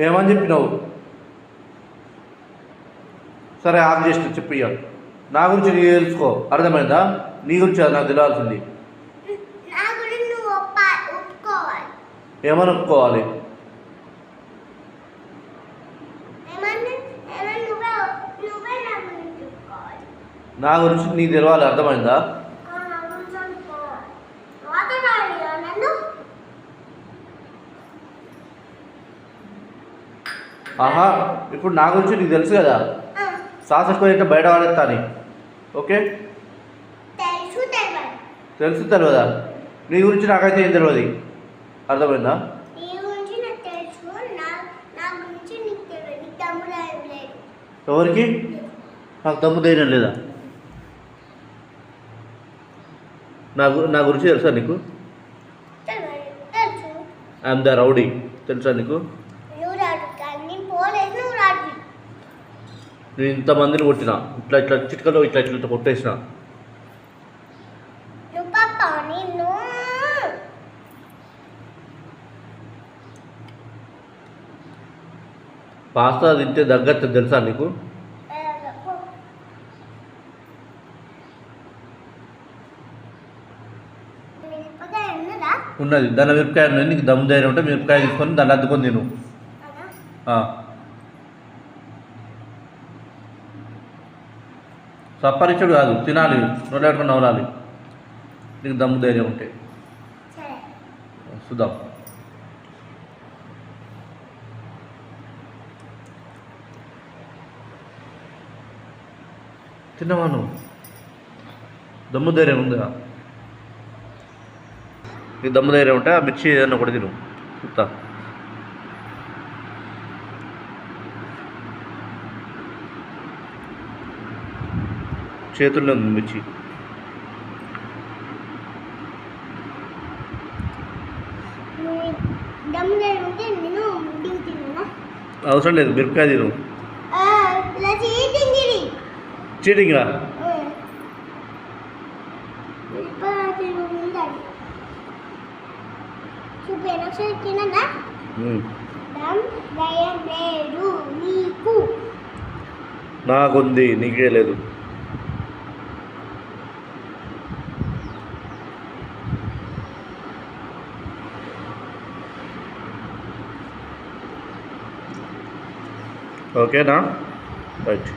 ఏమని చెప్పినావు? సరే ఆఫ్ చేసిన చెప్పు నా గురించి నీ తెలుసుకో. అర్థమైందా? నీ గురించి అది నాకు తెలియాల్సింది. ఏమని ఒప్పుకోవాలి? నా గురించి నీకు తెలవాలి అర్థమైందా ఆ, నా గురించి ఒప్పుకోవాలి మాట్లాడాలి కదా నన్ను ఆహా ఇప్పుడు నా గురించి నీకు తెలుసు కదా? ఆ, సాసకపోయింటే బయట వాడేస్తాను? ఓకే? తెలుసు తెలియదు నీ గురించి నాకైతే ఏం తెలియదు అర్థమైందా? నాకు నీకు నీకు ఎవరికి? నాకు తమ్ము ధైర్యం లేదా? నా గు- నా గురించి తెలుసా నీకు? ఐఎమ్ ద రౌడీ తెలుసా నీకు నువ్వు రాడు కానీ నేను పోలేదు నువ్వు రాడు నేను ఇంతమందిని కొట్టిన ఇట్లా ఇట్లా చిటికలో ఇట్లా ఇట్లా ఇట్లా కొట్టేసిన. పాస్తా తింటే దగ్గర తెలుసా నీకు? ఉన్నదా? దాని మిరపకాయ ఉన్నది. నీకు దమ్ము ధైర్యం ఉంటే మిరపకాయ తీసుకొని దాన్ని అద్దుకొని తిను. సపరిచుడు కాదు తినాలి నోడేట్టుకుని నవలాలి నీకు దమ్ము ధైర్యం ఉంటే. చూద్దాం. తిన్నావా నువ్వు? దమ్ము ధైర్యం ఉందా? నీకు దమ్ము ధైర్యం ఉంటే ఆ మిర్చి ఏదన్నా కూడా తిను. చూస్తా చేతుల్లో తిన్నా అవసరం లేదు మిరపకాయ తిను. చీటింగ్ రా నాకుంది నీకే లేదు. ఓకేనా రైట్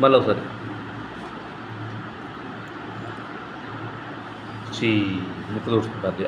మళ్ళీ ఒకసారి చీ ముక్కు దూడుస్తుంది